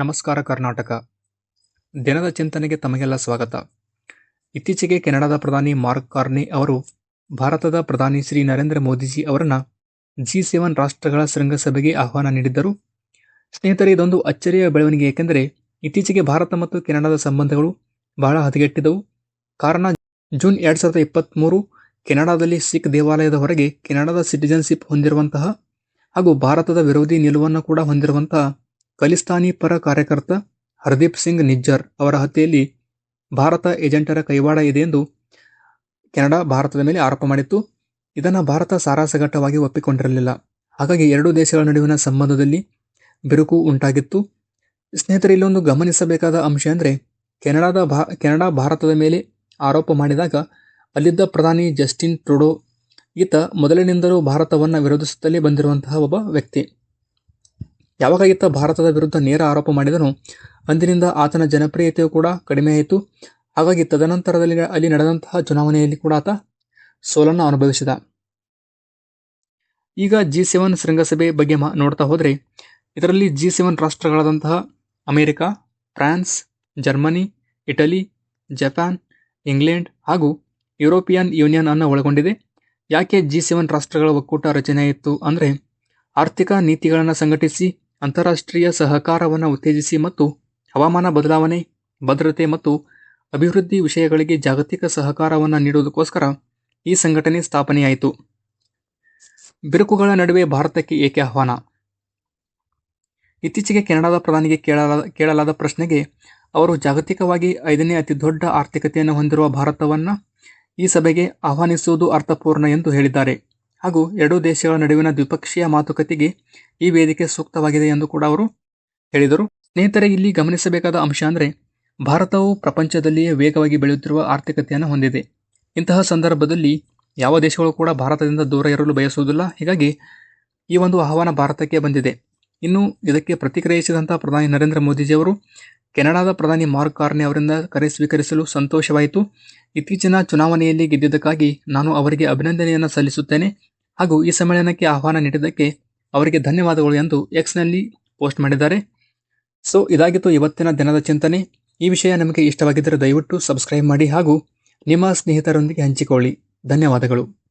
ನಮಸ್ಕಾರ ಕರ್ನಾಟಕ. ದಿನದ ಚಿಂತನೆಗೆ ತಮಗೆಲ್ಲ ಸ್ವಾಗತ. ಇತ್ತೀಚೆಗೆ ಕೆನಡಾದ ಪ್ರಧಾನಿ ಮಾರ್ಕ್ ಕಾರ್ನೆ ಅವರು ಭಾರತದ ಪ್ರಧಾನಿ ಶ್ರೀ ನರೇಂದ್ರ ಮೋದಿಜಿ ಅವರನ್ನ ಜಿ ಸೆವೆನ್ ರಾಷ್ಟ್ರಗಳ ಶೃಂಗಸಭೆಗೆ ಆಹ್ವಾನ ನೀಡಿದ್ದರು. ಸ್ನೇಹಿತರೆ, ಇದೊಂದು ಅಚ್ಚರಿಯ ಬೆಳವಣಿಗೆ, ಏಕೆಂದರೆ ಇತ್ತೀಚೆಗೆ ಭಾರತ ಮತ್ತು ಕೆನಡಾದ ಸಂಬಂಧಗಳು ಬಹಳ ಹದಗೆಟ್ಟಿದ್ದವು ಕಾರಣ, ಜೂನ್ ಎರಡು ಸಾವಿರದ ಇಪ್ಪತ್ತ್ಮೂರು ಕೆನಡಾದಲ್ಲಿ ಸಿಖ್ ದೇವಾಲಯದ ಹೊರಗೆ ಕೆನಡಾದ ಸಿಟಿಜನ್ಶಿಪ್ ಹೊಂದಿರುವಂತಹ ಹಾಗೂ ಭಾರತದ ವಿರೋಧಿ ನಿಲುವನ್ನು ಕೂಡ ಹೊಂದಿರುವಂತಹ ಖಲಿಸ್ತಾನಿ ಪರ ಕಾರ್ಯಕರ್ತ ಹರ್ದೀಪ್ ಸಿಂಗ್ ನಿಜ್ಜರ್ ಅವರ ಹತ್ಯೆಯಲ್ಲಿ ಭಾರತ ಏಜೆಂಟರ ಕೈವಾಡ ಇದೆ ಎಂದು ಕೆನಡಾ ಭಾರತದ ಮೇಲೆ ಆರೋಪ ಮಾಡಿತ್ತು. ಇದನ್ನು ಭಾರತ ಸಾರಾಸಗಟ್ಟವಾಗಿ ಒಪ್ಪಿಕೊಂಡಿರಲಿಲ್ಲ. ಹಾಗಾಗಿ ಎರಡೂ ದೇಶಗಳ ನಡುವಿನ ಸಂಬಂಧದಲ್ಲಿ ಬಿರುಕು ಉಂಟಾಗಿತ್ತು. ಸ್ನೇಹಿತರೆ, ಇಲ್ಲೊಂದು ಗಮನಿಸಬೇಕಾದ ಅಂಶ ಅಂದರೆ ಕೆನಡಾದ ಭಾ, ಕೆನಡಾ ಭಾರತದ ಮೇಲೆ ಆರೋಪ ಮಾಡಿದಾಗ ಅಲ್ಲಿದ್ದ ಪ್ರಧಾನಿ ಜಸ್ಟಿನ್ ಟ್ರುಡೋ ಈತ ಮೊದಲಿನಿಂದಲೂ ಭಾರತವನ್ನು ವಿರೋಧಿಸುತ್ತಲೇ ಬಂದಿರುವಂತಹ ಒಬ್ಬ ವ್ಯಕ್ತಿ. ಯಾವಾಗ ಈತ ಭಾರತದ ವಿರುದ್ಧ ನೇರ ಆರೋಪ ಮಾಡಿದನು, ಅಂದಿನಿಂದ ಆತನ ಜನಪ್ರಿಯತೆಯು ಕೂಡ ಕಡಿಮೆಯಾಯಿತು ಹಾಗಾಗಿ ತದನಂತರದಲ್ಲಿ ಅಲ್ಲಿ ನಡೆದಂತಹ ಚುನಾವಣೆಯಲ್ಲಿ ಕೂಡ ಆತ ಸೋಲನ್ನು ಅನುಭವಿಸಿದ. ಈಗ ಜಿ ಸೆವೆನ್ ಶೃಂಗಸಭೆ ಬಗ್ಗೆ ಮಾ, ನೋಡ್ತಾ ಹೋದರೆ, ಇದರಲ್ಲಿ G seven ರಾಷ್ಟ್ರಗಳಾದಂತಹ America, France, Germany, Italy, Japan, England ಹಾಗೂ ಯುರೋಪಿಯನ್ ಯೂನಿಯನ್ ಅನ್ನು ಒಳಗೊಂಡಿದೆ. ಯಾಕೆ ಜಿ ಸೆವೆನ್ ರಾಷ್ಟ್ರಗಳ ಒಕ್ಕೂಟ ರಚನೆಯಾಯಿತು ಅಂದರೆ ಆರ್ಥಿಕ ನೀತಿಗಳನ್ನು ಸಂಘಟಿಸಿ ಅಂತಾರಾಷ್ಟ್ರೀಯ ಸಹಕಾರವನ್ನು ಉತ್ತೇಜಿಸಿ ಮತ್ತು ಹವಾಮಾನ ಬದಲಾವಣೆ, ಭದ್ರತೆ ಮತ್ತು ಅಭಿವೃದ್ಧಿ ವಿಷಯಗಳಿಗೆ ಜಾಗತಿಕ ಸಹಕಾರವನ್ನು ನೀಡುವುದಕ್ಕೋಸ್ಕರ ಈ ಸಂಘಟನೆ ಸ್ಥಾಪನೆಯಾಯಿತು. ಬಿರುಕುಗಳ ನಡುವೆ ಭಾರತಕ್ಕೆ ಏಕೆ ಆಹ್ವಾನ? ಇತ್ತೀಚೆಗೆ ಕೆನಡಾದ ಪ್ರಧಾನಿಗೆ ಕೇಳಲಾದ ಕೇಳಲಾದ ಪ್ರಶ್ನೆಗೆ ಅವರು ಜಾಗತಿಕವಾಗಿ ಐದನೇ ಅತಿ ದೊಡ್ಡ ಆರ್ಥಿಕತೆಯನ್ನು ಹೊಂದಿರುವ ಭಾರತವನ್ನು ಈ ಸಭೆಗೆ ಆಹ್ವಾನಿಸುವುದು ಅರ್ಥಪೂರ್ಣ ಎಂದು ಹೇಳಿದ್ದಾರೆ. ಹಾಗೂ ಎರಡೂ ದೇಶಗಳ ನಡುವಿನ ದ್ವಿಪಕ್ಷೀಯ ಮಾತುಕತೆಗೆ ಈ ವೇದಿಕೆ ಸೂಕ್ತವಾಗಿದೆ ಎಂದು ಕೂಡ ಅವರು ಹೇಳಿದರು. ಸ್ನೇಹಿತರೆ, ಇಲ್ಲಿ ಗಮನಿಸಬೇಕಾದ ಅಂಶ ಅಂದರೆ ಭಾರತವು ಪ್ರಪಂಚದಲ್ಲಿಯೇ ವೇಗವಾಗಿ ಬೆಳೆಯುತ್ತಿರುವ ಆರ್ಥಿಕತೆಯನ್ನು ಹೊಂದಿದೆ. ಇಂತಹ ಸಂದರ್ಭದಲ್ಲಿ ಯಾವ ದೇಶಗಳು ಕೂಡ ಭಾರತದಿಂದ ದೂರ ಇರಲು ಬಯಸುವುದಿಲ್ಲ. ಹೀಗಾಗಿ ಈ ಒಂದು ಆಹ್ವಾನ ಭಾರತಕ್ಕೆ ಬಂದಿದೆ. ಇನ್ನು ಇದಕ್ಕೆ ಪ್ರತಿಕ್ರಿಯಿಸಿದಂಥ ಪ್ರಧಾನಿ ನರೇಂದ್ರ ಮೋದಿಜಿಯವರು ಕೆನಡಾದ ಪ್ರಧಾನಿ ಮಾರ್ಕ್ ಕಾರ್ನೆ ಅವರಿಂದ ಕರೆ ಸ್ವೀಕರಿಸಲು ಸಂತೋಷವಾಯಿತು. ಇತ್ತೀಚಿನ ಚುನಾವಣೆಯಲ್ಲಿ ಗೆದ್ದಿದ್ದಕ್ಕಾಗಿ ನಾನು ಅವರಿಗೆ ಅಭಿನಂದನೆಯನ್ನು ಸಲ್ಲಿಸುತ್ತೇನೆ ಹಾಗೂ ಈ ಸಮ್ಮೇಳನಕ್ಕೆ ಆಹ್ವಾನ ನೀಡಿದ್ದಕ್ಕೆ ಅವರಿಗೆ ಧನ್ಯವಾದಗಳು ಎಂದು ಎಕ್ಸ್ನಲ್ಲಿ ಪೋಸ್ಟ್ ಮಾಡಿದ್ದಾರೆ. ಸೊ, ಇದಾಗಿತ್ತು ಇವತ್ತಿನ ದಿನದ ಚಿಂತನೆ. ಈ ವಿಷಯ ನಿಮಗೆ ಇಷ್ಟವಾಗಿದ್ದರೆ ದಯವಿಟ್ಟು ಸಬ್ಸ್ಕ್ರೈಬ್ ಮಾಡಿ ಹಾಗೂ ನಿಮ್ಮ ಸ್ನೇಹಿತರೊಂದಿಗೆ ಹಂಚಿಕೊಳ್ಳಿ. ಧನ್ಯವಾದಗಳು.